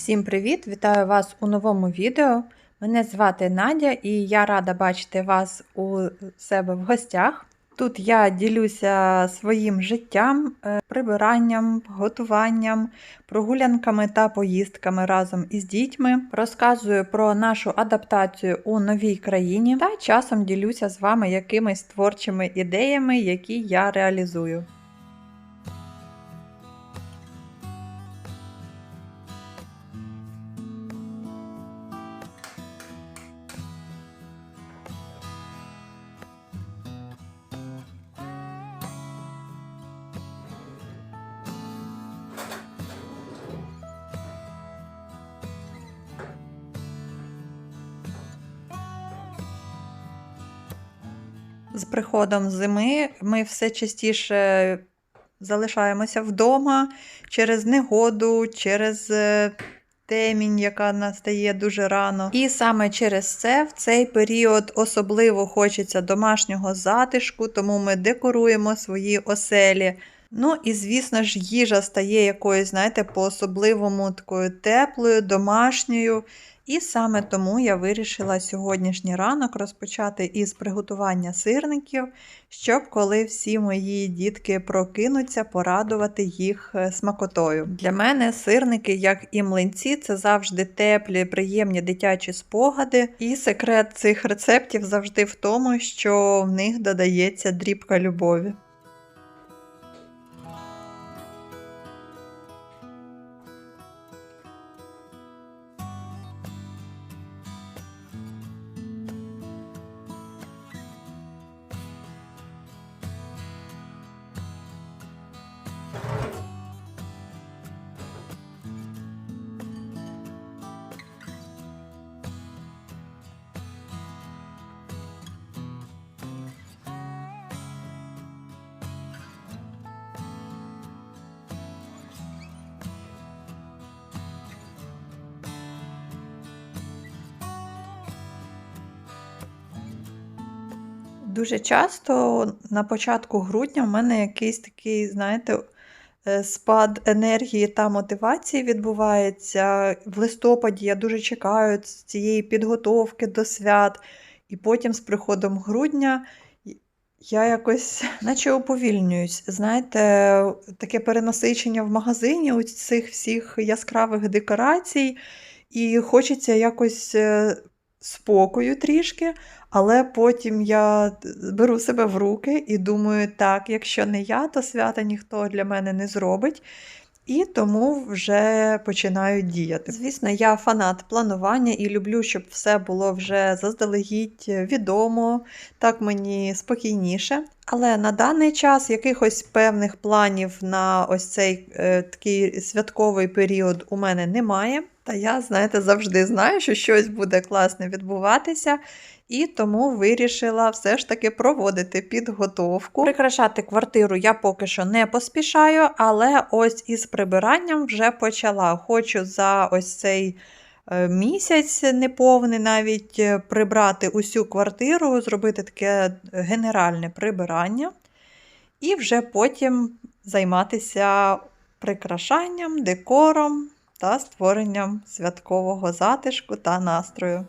Всім привіт! Вітаю вас у новому відео. Мене звати Надя і я рада бачити вас у себе в гостях. Тут я ділюся своїм життям, е, прибиранням, готуванням, прогулянками та поїздками разом із дітьми. Розказую про нашу адаптацію у новій країні та часом ділюся з вами якимись творчими ідеями, які я реалізую. З приходом зими ми все частіше залишаємося вдома через негоду, через е, темінь, яка настає дуже рано. І саме через це в цей період особливо хочеться домашнього затишку, тому ми декоруємо свої оселі. Ну і, звісно ж, їжа стає якоюсь, знаєте, по-особливому такою теплою, домашньою. І саме тому я вирішила сьогоднішній ранок розпочати із приготування сирників, щоб коли всі мої дітки прокинуться, порадувати їх е, смакотою. Для мене сирники, як і млинці, це завжди теплі, приємні дитячі спогади. І секрет цих рецептів завжди в тому, що в них додається дрібка любові. Дуже часто на початку грудня в мене якийсь такий, знаєте, е, спад енергії та мотивації відбувається. В листопаді я дуже чекаю цієї підготовки до свят. І потім з приходом грудня я якось, наче уповільнююсь. Знаєте, таке перенасичення в магазині у цих всіх яскравих декорацій, і хочеться якось е, спокою трішки. Але потім я беру себе в руки і думаю, так, якщо не я, то свята ніхто для мене не зробить. І тому вже починаю діяти. Звісно, я фанат планування і люблю, щоб все було вже заздалегідь відомо, так мені спокійніше. Але на даний час якихось певних планів на ось цей е, такий святковий період у мене немає. Та я, знаєте, завжди знаю, що щось буде класне відбуватися. І тому вирішила все ж таки проводити підготовку. Прикрашати квартиру я поки що не поспішаю, але ось із прибиранням вже почала. Хочу за ось цей е, місяць неповний навіть е, прибрати усю квартиру, зробити таке генеральне прибирання. І вже потім займатися прикрашанням, декором та створенням святкового затишку та настрою.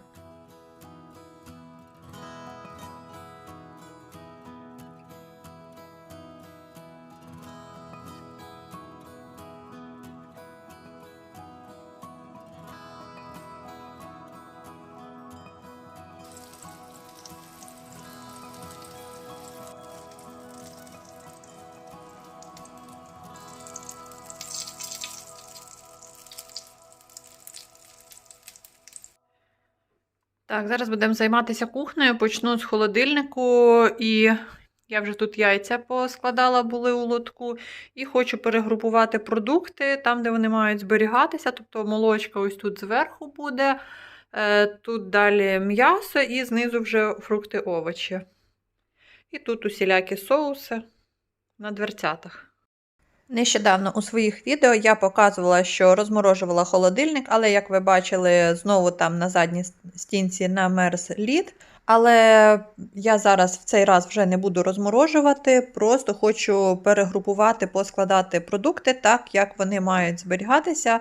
Так, зараз будемо займатися кухнею. Почну з холодильнику, і я вже тут яйця поскладала, були у лотку. І хочу перегрупувати продукти там, де вони мають зберігатися. Тобто молочка ось тут зверху буде, е, тут далі м'ясо і знизу вже фрукти овочі. І тут усілякі соуси на дверцятах. Нещодавно у своїх відео я показувала, що розморожувала холодильник, але, як ви бачили, знову там на задній стінці намерз лід. Але я зараз в цей раз вже не буду розморожувати, просто хочу перегрупувати, поскладати продукти так, як вони мають зберігатися.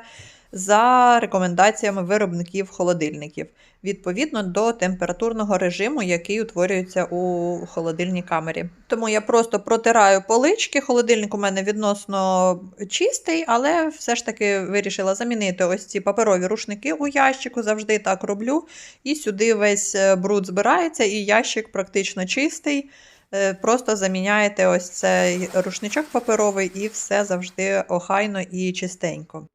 За рекомендаціями виробників холодильників, відповідно до температурного режиму, який утворюється у холодильній камері. Тому я просто протираю полички. Холодильник у мене відносно чистий, але все ж таки вирішила замінити ось ці паперові рушники у ящику. Завжди так роблю. І сюди весь е, бруд збирається, і ящик практично чистий. Е, Просто заміняєте ось цей рушничок паперовий, і все завжди охайно і чистенько.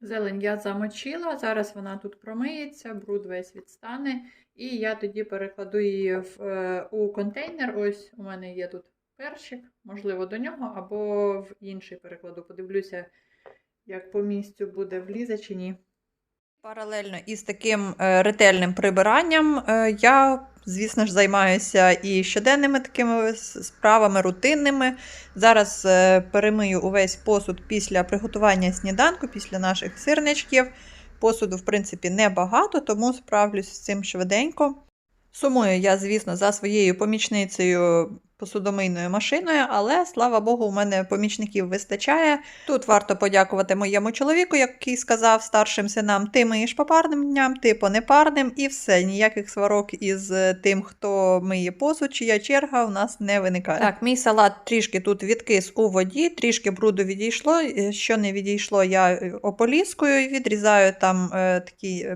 Зелень я замочила, зараз вона тут промиється, бруд весь відстане. І я тоді перекладу її в, е, у контейнер. Ось у мене є тут перчик, можливо, до нього, або в інший перекладу. Подивлюся, як по місцю буде влізе чи ні. Паралельно із таким е, ретельним прибиранням е, я, звісно ж, займаюся і щоденними такими справами, рутинними. Зараз е, перемию увесь посуд після приготування сніданку, після наших сирничків. Посуду, в принципі, небагато, тому справлюсь з цим швиденько. Сумую я, звісно, за своєю помічницею посудомийною машиною, але слава Богу, у мене помічників вистачає. Тут варто подякувати моєму чоловіку, який сказав старшим синам: ти миєш по парним дням, ти по непарним, і все. Ніяких сварок із е, тим, хто миє посуд, чия черга у нас не виникає. Так, мій салат трішки тут відкис у воді, трішки бруду відійшло. Е, Що не відійшло, я е, ополіскую відрізаю там е, такі.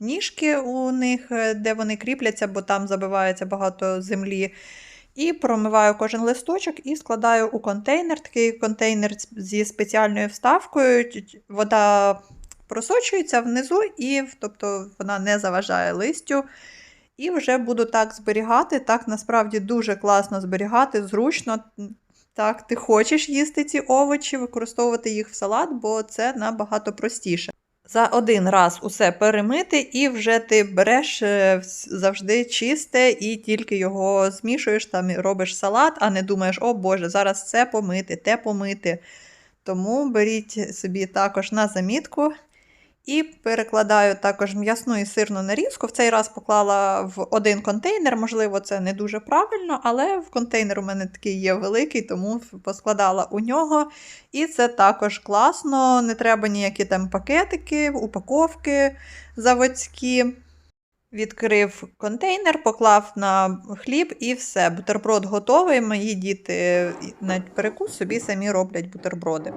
Ніжки у них, де вони кріпляться, бо там забивається багато землі. І промиваю кожен листочок і складаю у контейнер. Такий контейнер зі спеціальною вставкою. Вода просочується внизу, і тобто вона не заважає листю. І вже буду так зберігати. Так насправді дуже класно зберігати, зручно. Так, ти хочеш їсти ці овочі, використовувати їх в салат, бо це набагато простіше. За один раз усе перемити, і вже ти береш е, завжди чисте і тільки його змішуєш там робиш салат, а не думаєш, о Боже, зараз це помити, те помити. Тому беріть собі також на замітку. І перекладаю також м'ясну і сирну нарізку. В цей раз поклала в один контейнер. Можливо, це не дуже правильно, але в контейнер у мене такий є великий, тому поскладала у нього. І це також класно. Не треба ніякі там пакетики, упаковки заводські. Відкрив контейнер, поклав на хліб і все. Бутерброд готовий. Мої діти на перекус собі самі роблять бутерброди.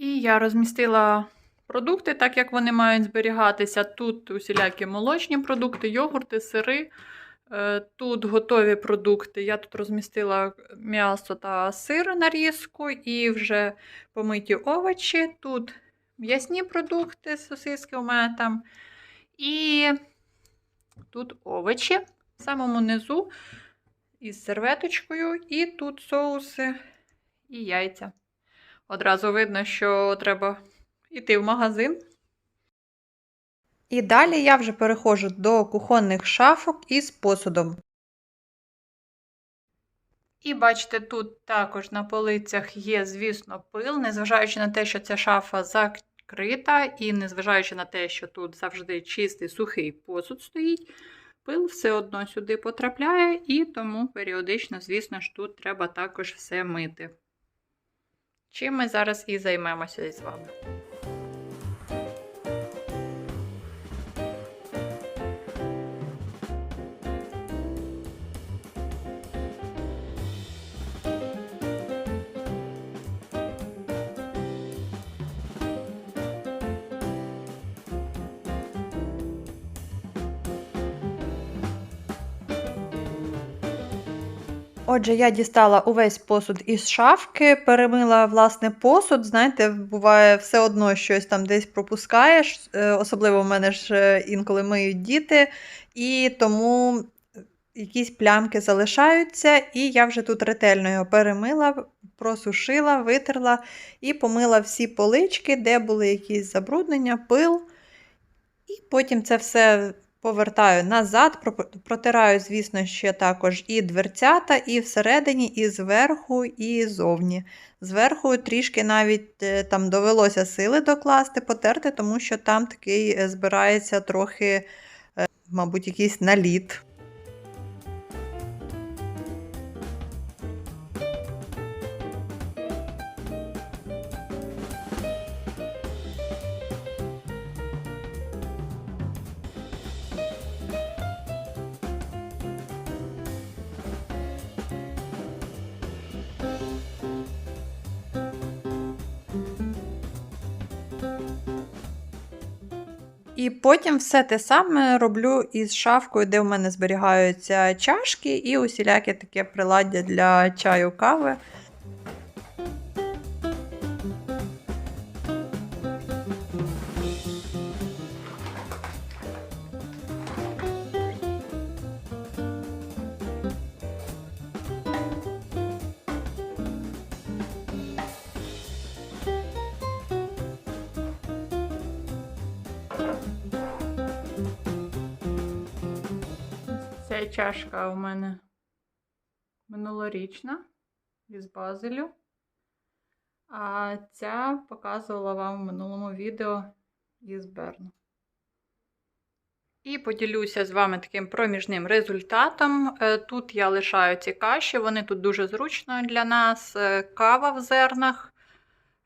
І я розмістила продукти, так як вони мають зберігатися. Тут усілякі молочні продукти, йогурти, сири. Е, Тут готові продукти. Я тут розмістила м'ясо та сир нарізку і вже помиті овочі. Тут м'ясні продукти, сосиски у мене там. І тут овочі в самому низу із серветочкою. І тут соуси і яйця. Одразу видно, що треба йти в магазин. І далі я вже переходжу до кухонних шафок із посудом. І бачите, тут також на полицях є, звісно, пил, незважаючи на те, що ця шафа закрита, і незважаючи на те, що тут завжди чистий сухий посуд стоїть, пил все одно сюди потрапляє, і тому періодично, звісно ж, тут треба також все мити. Чим ми зараз і займемося із вами. Отже, я дістала увесь посуд із шафки, перемила власне посуд. Знаєте, буває все одно щось там десь пропускаєш, е, особливо в мене ж е, інколи миють діти, і тому якісь плямки залишаються, і я вже тут ретельно його перемила, просушила, витерла і помила всі полички, де були якісь забруднення, пил. І потім це все повертаю назад, про- протираю, звісно, ще також і дверцята, і всередині, і зверху, і зовні. Зверху трішки навіть е, там довелося сили докласти, потерти, тому що там такий е, збирається трохи, е, мабуть, якийсь наліт. І потім все те саме роблю із шафкою, де в мене зберігаються чашки і усіляке таке приладдя для чаю кави. Ця чашка у мене минулорічна із базелю. А ця показувала вам в минулому відео із Берну. І поділюся з вами таким проміжним результатом. Е, Тут я лишаю ці каші, вони тут дуже зручно для нас. Е, Кава в зернах,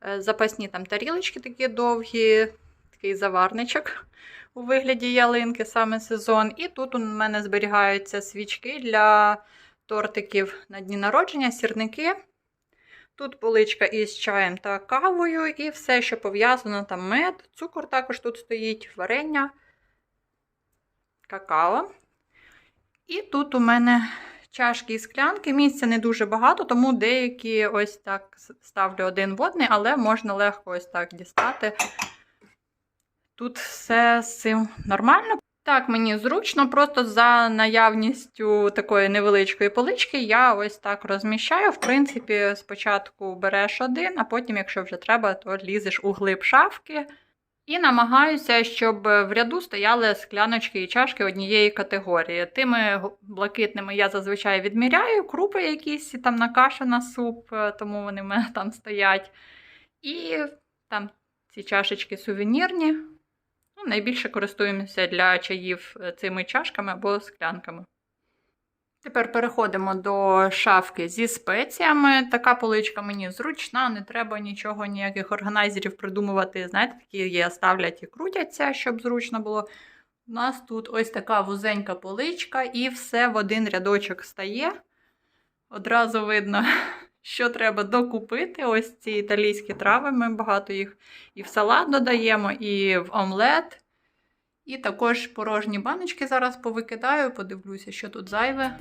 е, запасні там тарілочки такі довгі, такий заварничок у вигляді ялинки, саме сезон. І тут у мене зберігаються свічки для тортиків на дні народження, сірники. Тут поличка із чаєм та кавою, і все, що пов'язано, там мед, цукор також тут стоїть, варення, какао. І тут у мене чашки і склянки. Місця не дуже багато, тому деякі ось так ставлю один в одний, але можна легко ось так дістати. Тут все з цим нормально. Так, мені зручно, просто за наявністю такої невеличкої полички я ось так розміщаю. В принципі, спочатку береш один, а потім, якщо вже треба, то лізеш у глиб шафки. І намагаюся, щоб в ряду стояли скляночки і чашки однієї категорії. Тими блакитними я зазвичай відміряю, крупи якісь там на кашу, на суп, тому вони в мене там стоять. І там ці чашечки сувенірні. Ну, найбільше користуємося для чаїв цими чашками або склянками. Тепер переходимо до шафки зі спеціями. Така поличка мені зручна, не треба нічого, ніяких органайзерів придумувати. Знаєте, такі є, ставлять і крутяться, щоб зручно було. У нас тут ось така вузенька поличка, і все в один рядочок стає. Одразу видно, що треба докупити. Ось ці італійські трави, ми багато їх і в салат додаємо, і в омлет. І також порожні баночки зараз повикидаю, подивлюся, що тут зайве.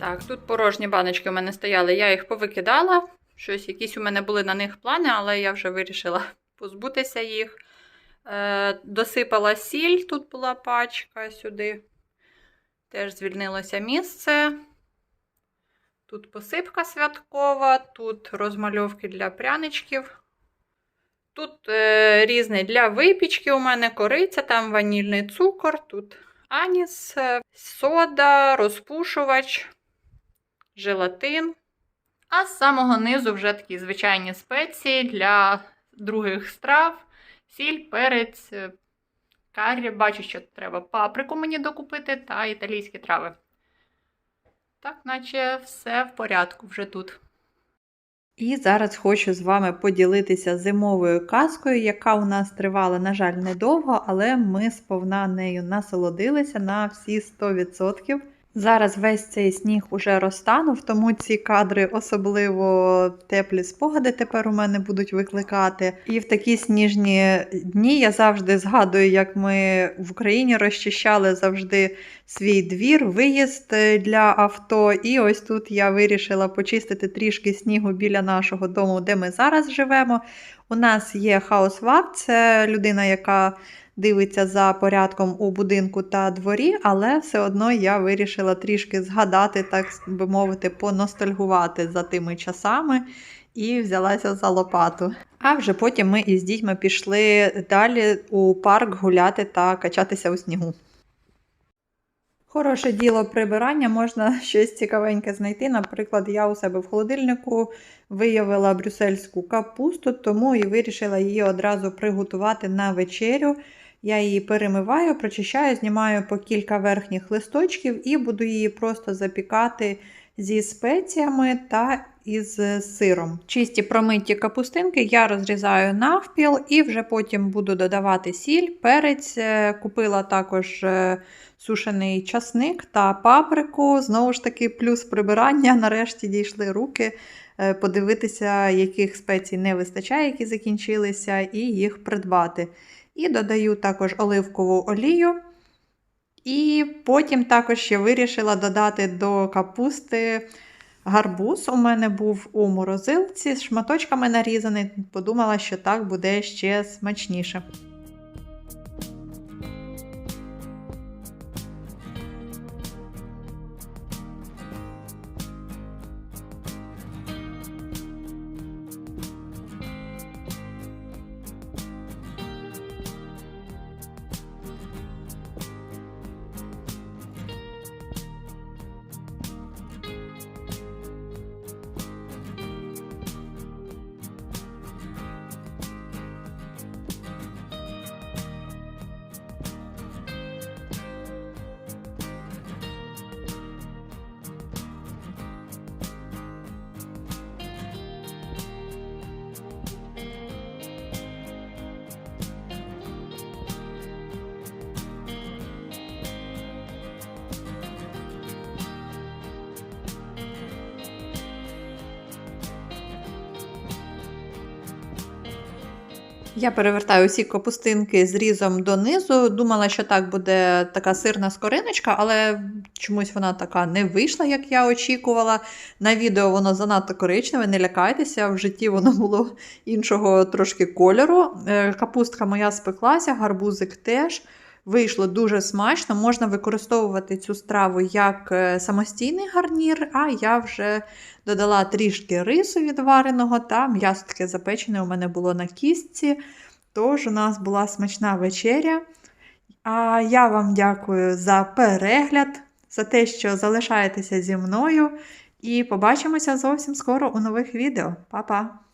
Так, тут порожні баночки у мене стояли, я їх повикидала. Щось, якісь у мене були на них плани, але я вже вирішила позбутися їх. Е, Досипала сіль, тут була пачка сюди. Теж звільнилося місце. Тут посипка святкова, тут розмальовки для пряничків. Тут е, різний для випічки у мене кориця, там ванільний цукор, тут аніс, е, сода, розпушувач желатин. А з самого низу вже такі звичайні спеції для других страв, сіль, перець, карі. Бачу, що треба паприку мені докупити та італійські трави. Так, наче все в порядку вже тут. І зараз хочу з вами поділитися зимовою казкою, яка у нас тривала, на жаль, недовго, але ми сповна нею насолодилися на всі 100%. Зараз весь цей сніг уже розтанув, тому ці кадри особливо теплі спогади тепер у мене будуть викликати. І в такі сніжні дні я завжди згадую, як ми в Україні розчищали завжди свій двір, виїзд для авто. І ось тут я вирішила почистити трішки снігу біля нашого дому, де ми зараз живемо. У нас є хаосвак, це людина, яка дивиться за порядком у будинку та дворі, але все одно я вирішила трішки згадати, так би мовити, поностальгувати за тими часами і взялася за лопату. А вже потім ми із дітьми пішли далі у парк гуляти та качатися у снігу. Хороше діло прибирання, можна щось цікавеньке знайти. Наприклад, я у себе в холодильнику виявила брюссельську капусту, тому і вирішила її одразу приготувати на вечерю. Я її перемиваю, прочищаю, знімаю по кілька верхніх листочків і буду її просто запікати зі спеціями та із сиром. Чисті промиті капустинки я розрізаю навпіл і вже потім буду додавати сіль, перець. Е, Купила також е, сушений часник та паприку. Знову ж таки, плюс прибирання. Нарешті дійшли руки е, подивитися, яких спецій не вистачає, які закінчилися, і їх придбати. І додаю також оливкову олію. І потім також ще вирішила додати до капусти гарбуз. У мене був у морозилці з шматочками нарізаний. Подумала, що так буде ще смачніше. Я перевертаю усі капустинки з різом донизу. Думала, що так буде така сирна скориночка, але чомусь вона така не вийшла, як я очікувала. На відео воно занадто коричневе, не лякайтеся, в житті воно було іншого трошки кольору. Е, Капустка моя спеклася, гарбузик теж. Вийшло дуже смачно. Можна використовувати цю страву як е, самостійний гарнір, а я вже додала трішки рису відвареного та м'ясо таке запечене у мене було на кістці. Тож у нас була смачна вечеря. А я вам дякую за перегляд, за те, що залишаєтеся зі мною. І побачимося зовсім скоро у нових відео. Па-па!